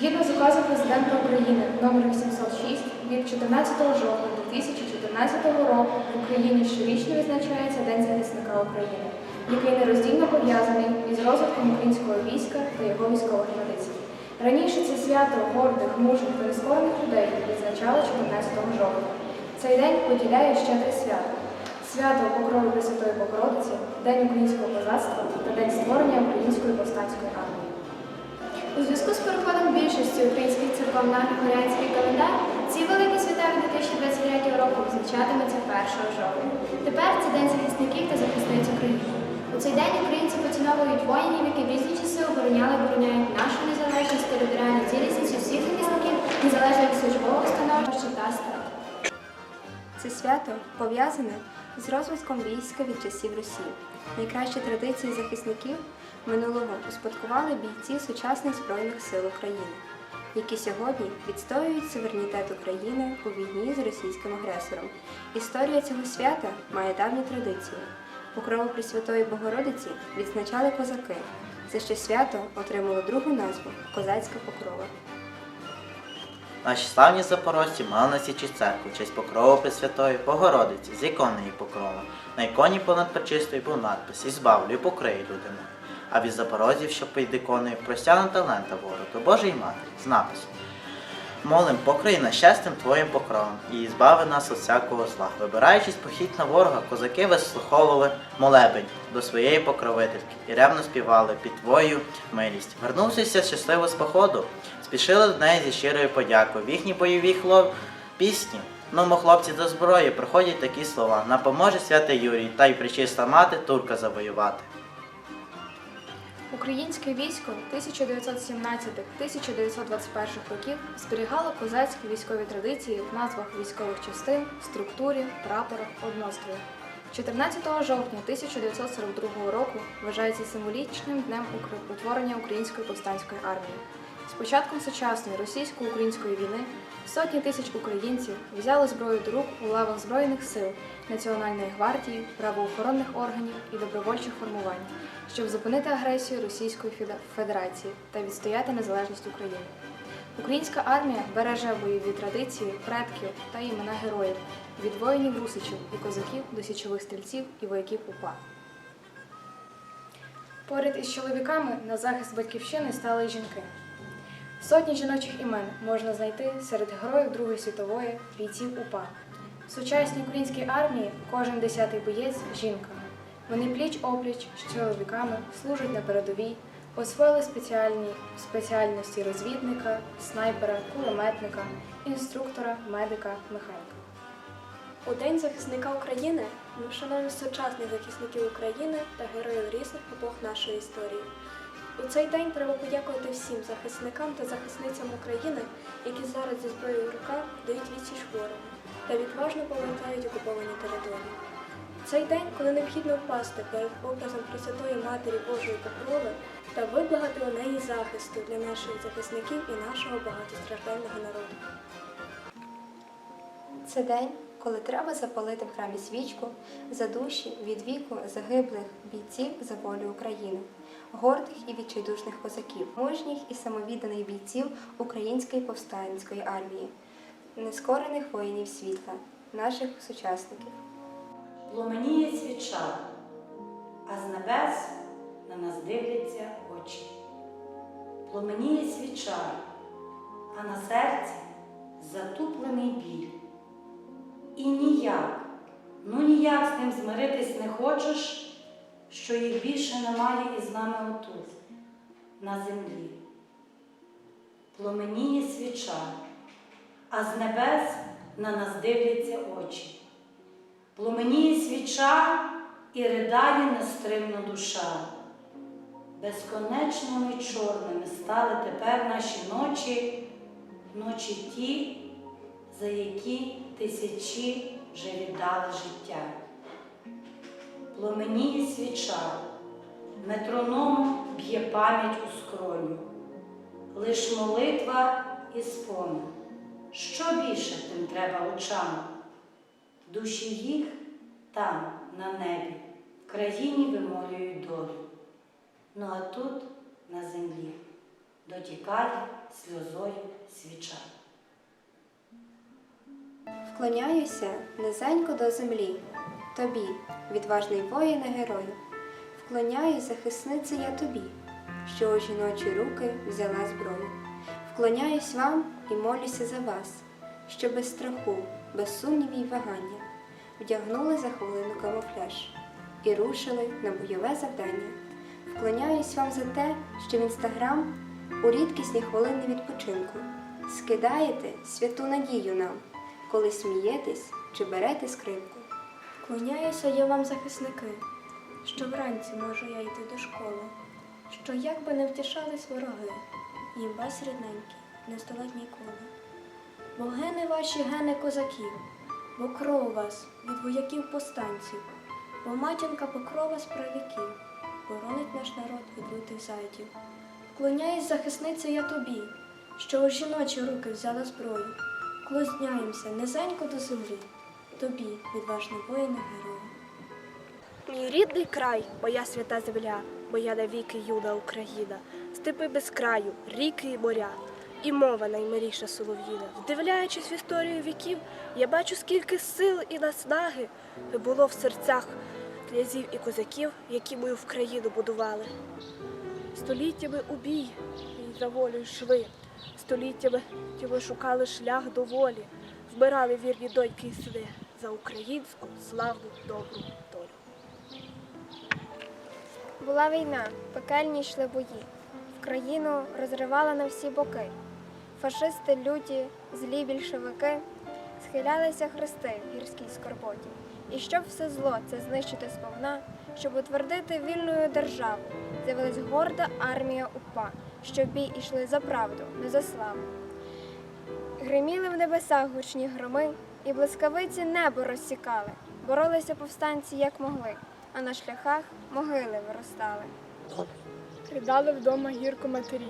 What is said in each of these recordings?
Згідно з указом президента України номер 806 від 14 жовтня 2014 року в Україні щорічно відзначається День захисника України, який нероздільно пов'язаний із розвитком українського війська та його військових традицій. Раніше це свято гордих, мужніх та нескорених людей відзначали 14 жовтня. Цей день поділяє ще три свята: свято Покрови Пресвятої Богородиці, День українського козацтва та День створення Української повстанської армії. У зв'язку з переходом більшості українських церков на григоріанський календар ці великі свята від 2023 року відзначатимуться 1 жовтня. Тепер це День захисників та захисниць України. У цей день українці поціновують воїнів, які різні часи обороняли обороняють нашу незалежність, територіальну цілісність усіх захисників, незалежно від службового становища та статі. Це свято пов'язане з розвитком війська від часів Росії. Найкращі традиції захисників минулого успадкували бійці сучасних Збройних сил України, які сьогодні відстоюють суверенітет України у війні з російським агресором. Історія цього свята має давні традиції. Покрову Пресвятої Богородиці відзначали козаки, за що свято отримало другу назву Козацька покрова. Наші славні запорожці мали на січі церкву честь покрову Пресвятої Богородиці з іконою покрова. На іконі понад пречистою був надпис «Ізбавлю і покрий людину». А від запорожців, що під іконою простягнута лента вору, до Матері з написом Молим, покрий нас щастям Твоїм покровом і збави нас від всякого зла. Вибираючись похід на ворога, козаки вислуховували молебень до своєї покровительки і ревно співали під Твою милість. Вернувшися щасливо з походу, спішили до неї зі щирою подякою. В їхній бойовій хлоп... пісні Ну, хлопці до зброї проходять такі слова. Напоможе святий Юрій, та й причиста мати турка завоювати. Українське військо 1917-1921 років зберігало козацькі військові традиції в назвах військових частин, структурі, прапорах, однострої. 14 жовтня 1942 року вважається символічним днем утворення Української повстанської армії. З початком сучасної російсько-української війни сотні тисяч українців взяли зброю до рук у лавах Збройних сил, Національної гвардії, правоохоронних органів і добровольчих формувань, щоб зупинити агресію Російської Федерації та відстояти незалежність України. Українська армія береже бойові традиції предків та імена героїв від воїнів русичів і козаків до січових стрільців і вояків УПА. Поряд із чоловіками на захист батьківщини стали жінки. Сотні жіночих імен можна знайти серед героїв Другої світової бійців УПА. В сучасній українській армії кожен десятий боєць жінка. Вони пліч опліч з чоловіками служать на передовій, освоїли спеціальні спеціальності розвідника, снайпера, кулеметника, інструктора, медика, механіка. У День захисника України ми вшановуємо сучасних захисників України та героїв різних епох нашої історії. У цей день треба подякувати всім захисникам та захисницям України, які зараз зі зброєю в руках дають відсіч ворогу та відважно повертають окуповані території. Цей день, коли необхідно впасти перед образом Пресвятої Матері Божої Покрови та виблагати у неї захисту для наших захисників і нашого багатостраждального народу. Це день, коли треба запалити в храмі свічку за душі від віку загиблих бійців за волю України, гордих і відчайдушних козаків, мужніх і самовідданих бійців Української повстанської армії, нескорених воїнів світла, наших сучасників. Пломеніє свіча, а з небес на нас дивляться очі. Пломеніє свіча, а на серці затуплений біль. І ніяк, ну ніяк з ним змиритись не хочеш, що їх більше немає із нами отут, на землі. Пломеніє свіча, а з небес на нас дивляться очі. Пломеніє свіча і ридає нестримно душа. Безконечними чорними стали тепер наші ночі, ночі ті, за які тисячі вже віддали життя. Пломеніє свіча, метроном б'є пам'ять у скроню, лиш молитва і спомин. Що більше тим треба очам? Душі їх там, на небі, в країні вимолюють долю. Ну а тут, на землі, дотікає сльозою свіча. Вклоняюся низенько до землі, тобі, відважний воїне герою. Вклоняюсь, захисниці я тобі, що у жіночі руки взяла зброю. Вклоняюсь вам і молюся за вас, що без страху, без сумнівів і вагання вдягнули за хвилину камуфляж і рушили на бойове завдання. Вклоняюсь вам за те, що в інстаграм у рідкісні хвилини відпочинку скидаєте святу надію нам, коли смієтесь чи берете скрипку. Клоняюся я вам, захисники, що вранці можу я йти до школи, що як би не втішались вороги, їм вас рідненькі, не здолать ніколи. Бо гени ваші гени козаків, бо кров вас від вояків повстанців, бо матінка покрова з правіків, боронить наш народ від лютих зайдів. Вклоняюсь, захисниця я тобі, що у жіночі руки взяла зброю. Клозняємося низенько до землі, тобі, відважний воїне герою. Мій рідний край, моя свята земля, моя навіки юна Україна, степи без краю, ріки і моря, і мова наймиліша солов'їна. Вдивляючись в історію віків, я бачу, скільки сил і наснаги було в серцях князів і козаків, які мою в країну будували. Століттями у бій і за волю йшли, століттями ви шукали шлях до волі, вмирали вірні доньки і сини за українську славну добру долю. Була війна, пекельні йшли бої. В країну розривала на всі боки. Фашисти люті, злі більшовики, схилялися хрести в гірській скорботі. І щоб все зло це знищити сповна, щоб утвердити вільною державу, з'явилась горда армія УПА, що в бій ішли за правду, не за славу. Гриміли в небесах гучні громи, і блискавиці небо розсікали. Боролися повстанці як могли, а на шляхах могили виростали. Ридали вдома гірко матері,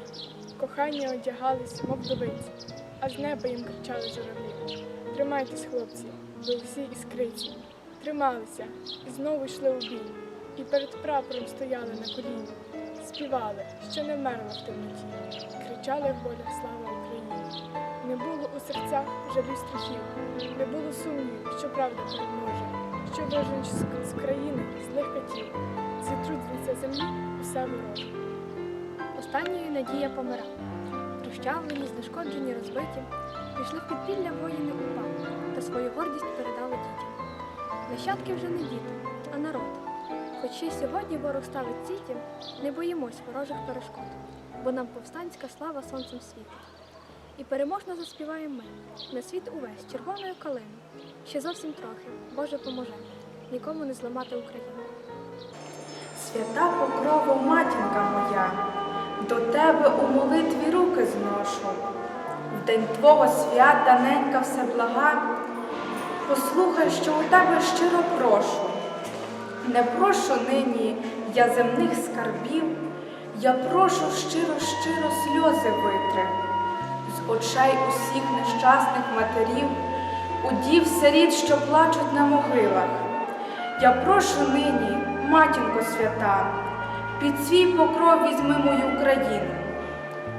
кохання одягались, мов вдовиці, а з неба їм кричали журавлі. Тримайтесь, хлопці, ви всі іскриці. Трималися і знову йшли у бій, і перед прапором стояли на коліні, співали, що не вмерла в темноті, кричали в болях слава Україні. Не було у серцях жалю страхів, не було сумнівів, що правда переможе, що виженуть з- країни злих катів, зітруть землі усе вороже. Останньою надія помирала. Розчавлені, знешкоджені, розбиті, пішли в підпілля воїни УПА та свою гордість передали дітям. Нащадки вже не діти, а народ. Хоч й сьогодні ворог ставить ціті, не боїмось ворожих перешкод, бо нам повстанська слава сонцем світить. І переможно заспіваємо ми на світ увесь червоною калиною. Ще зовсім трохи, Боже поможе, нікому не зламати Україну. Свята покрова матінка моя, до тебе у молитві руки зношу. В день твого свята, ненька все блага, послухай, що у тебе щиро прошу. Не прошу нині я земних скарбів, я прошу щиро, щиро сльози витри, з очей усіх нещасних матерів, удів сиріт, що плачуть на могилах. Я прошу нині, матінко свята, під свій покров візьми мою країну,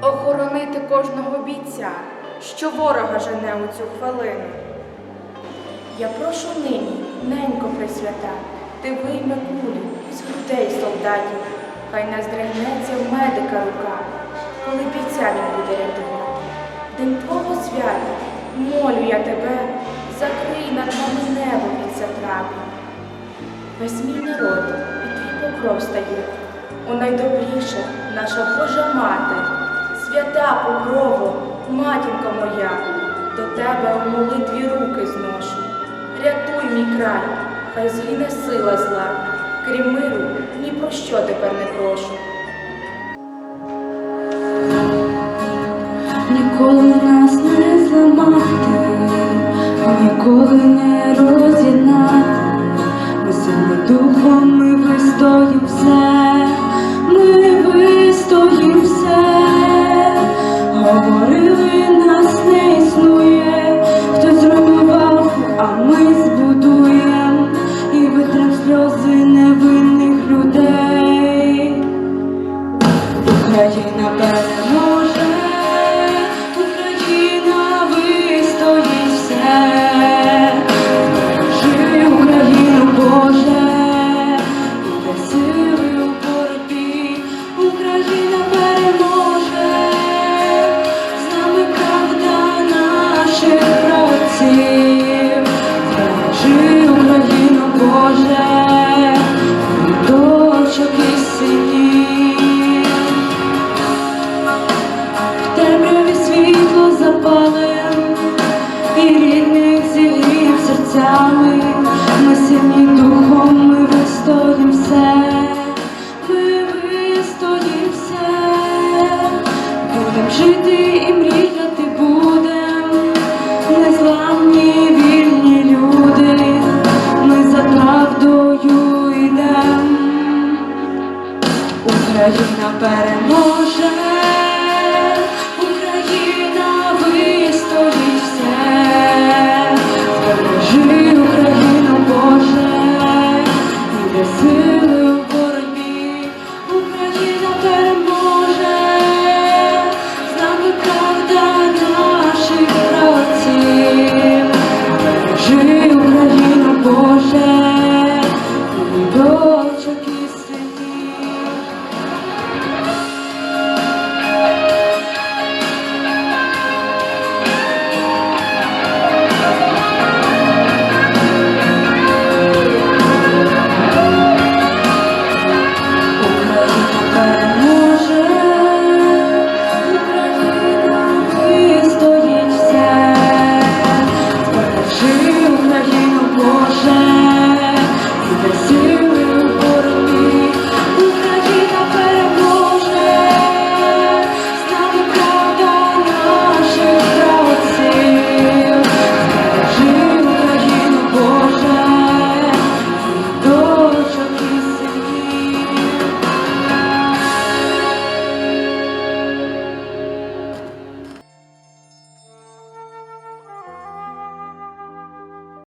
охоронити кожного бійця, що ворога жене у цю хвилину. Я прошу нині, ненько пресвята, ти вийми кулю із грудей солдатів, хай не в медика рука, коли бійця він буде рятувати. День твого свята, молю я тебе, закрий над нами небо від затрапів. Весь мій народ під твій покров стає, у найдобріша наша Божа мати, свята покрово, матінко моя, до тебе у молитві руки зношу. Рятуй мій край, хай згине сила зла, крім миру, ні про що тепер не прошу. Ніколи нас не зламати, ніколи не роз'єднати.